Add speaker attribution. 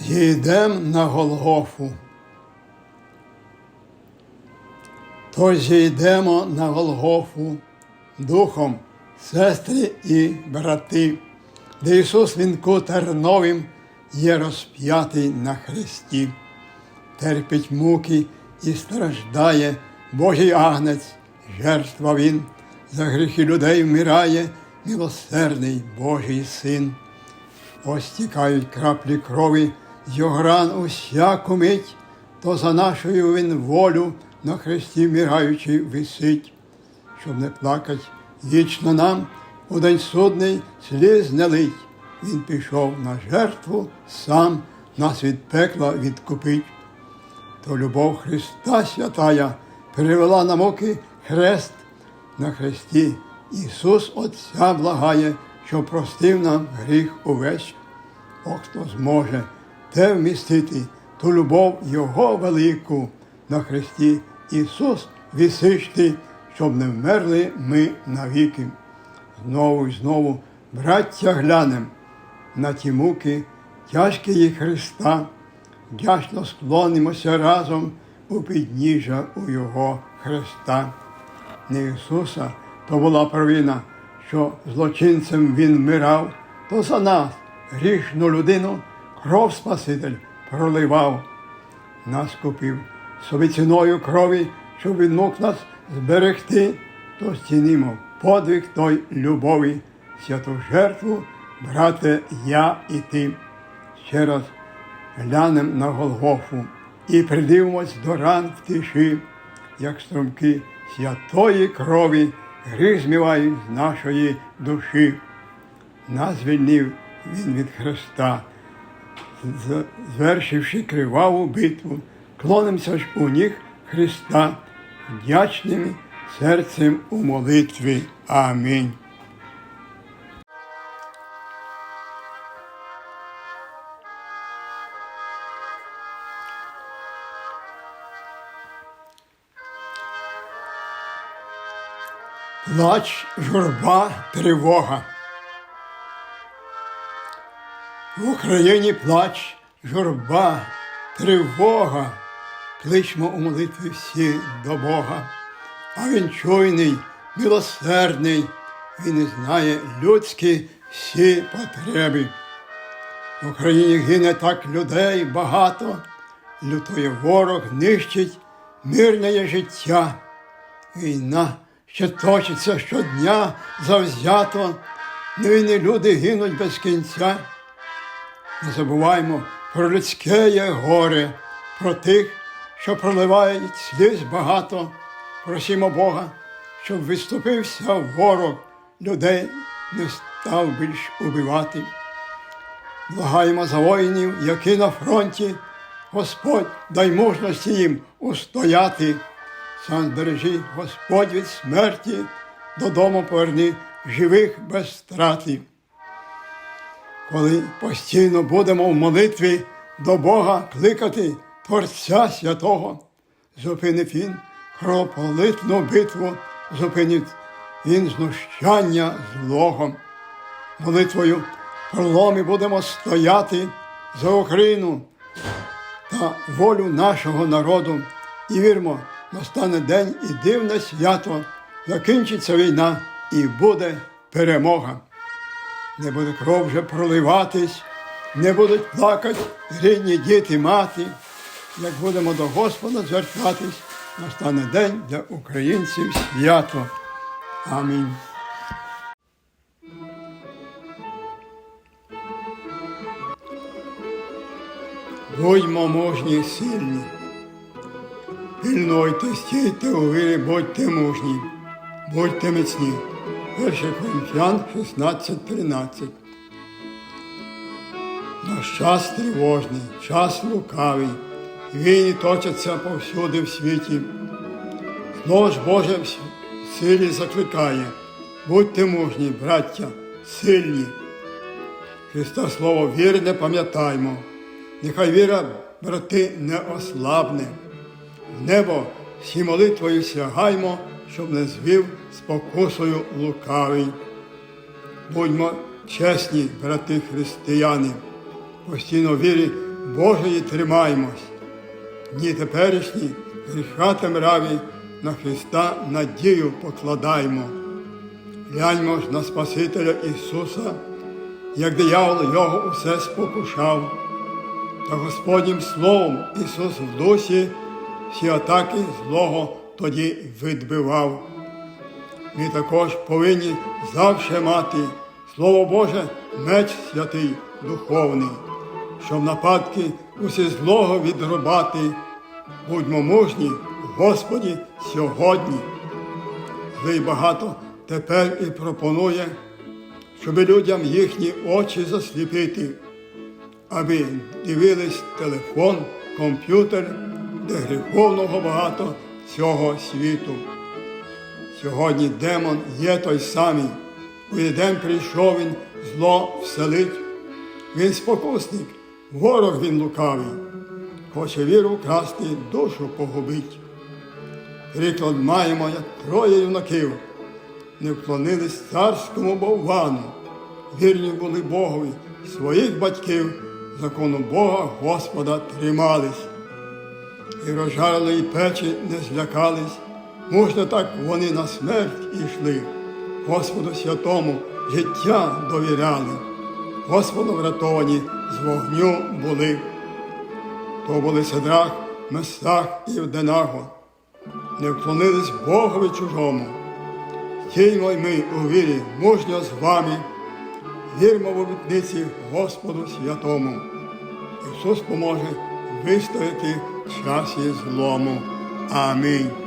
Speaker 1: Зійдем на Голгофу. Тож зійдемо на Голгофу духом, сестри і брати, де Ісус вінку терновим є розп'ятий на хресті, терпить муки і страждає Божий агнець, жертва Він, за гріхи людей вмирає, милосердний Божий син. Ось тікають краплі крові з його ран усяку мить, то за нашою він волю на хресті вмираючи висить, щоб не плакать вічно нам у день судний сліз не лить. Він пішов на жертву, сам нас від пекла відкупить. То любов Христа святая перевела на муки хрест на хресті. Ісус Отця благає, що простив нам гріх увесь. О, хто зможе те вмістити, ту любов Його велику на хресті Ісус висишти, щоб не вмерли ми навіки. Знову і знову, браття, глянем на ті муки, тяжкі їх Христа, вдячно склонимося разом у підніжжя у Його Христа. Не Ісуса, то була провина, що злочинцем Він вмирав, то за нас, грішну людину, кров Спаситель проливав. Нас купив собі ціною крові, щоб він мог нас зберегти, то стінімо подвиг той любові, святу жертву, брате, я і ти. Ще раз глянем на Голгофу і придивимось до ран в тиші, як струмки святої крові гріх змивають з нашої душі. Нас звільнив Він від Христа, звершивши криваву битву, клонимося ж у ніг Христа, вдячними серцем у молитві. Амінь. Плач, журба, тривога. В Україні плач, журба, тривога. Кличмо у молитві всі до Бога. А він чуйний, милосердний, він і знає людські всі потреби. В Україні гине так людей багато, лютує ворог, нищить мирне життя. Війна ще точиться щодня завзято, невинні люди гинуть без кінця. Не забуваймо про людське горе, про тих, що проливають сліз багато. Просімо Бога, щоб виступився ворог, людей не став більш убивати. Благаємо за воїнів, які на фронті, Господь дай мужності їм устояти. Сам збережи, Господь від смерті, додому поверни живих без страти. Коли постійно будемо в молитві до Бога кликати Творця Святого, зупинив Він кровополитну битву, зупинить Він знущання злого. Молитвою проломі будемо стояти за Україну та волю нашого народу. І вірмо, настане день і дивне свято, закінчиться війна і буде перемога. Не буде кров вже проливатись, не будуть плакати рідні діти, мати. Як будемо до Господа звертатись, настане день для українців свято. Амінь. Будьмо мужні сильні. Пильнуйте, стійте у вірі, будьте мужні, будьте міцні. 1 Коринфян 16.13 Наш час тривожний, час лукавий, війни точаться повсюди в світі. Знову ж Боже в силі закликає, будьте мужні, браття, сильні. Христа Слово вірне пам'ятаймо, нехай віра, брати, не ослабне. В небо всі молитвою сягаймо, щоб не звів спокусою лукавий. Будьмо чесні, брати християни, постійно вірі Божої тримаємось. Дні теперішні гріха темраві на Христа надію покладаймо. Гляньмо ж на Спасителя Ісуса, як диявол його усе спокушав, та Господнім Словом Ісус в дусі всі атаки злого тоді відбивав. Ми також повинні завше мати Слово Боже, меч святий, духовний, щоб нападки усі злого відрубати. Будьмо мужні, Господі, сьогодні. Злий багато тепер і пропонує, щоб людям їхні очі засліпити, аби дивились телефон, комп'ютер, де гріховного багато цього світу. Сьогодні демон є той самий. У Єдем прийшов він зло вселить. Він спокусник, ворог він лукавий, хоче віру вкрасти, душу погубить. Приклад маємо, як троє юнаків, не вклонились царському боввану, вірні були Богові, своїх батьків, закону Бога Господа тримались. І розжарили, і печі не злякались, мужно так вони на смерть ішли, Господу святому життя довіряли, Господу врятовані з вогню були. То були Седрах, Месах і Вденаго, не вклонились Богові чужому. Стіймо й ми у вірі мужньо з вами, вірмо в обітниці Господу святому. Ісус поможе вистояти в часі злому. Амінь.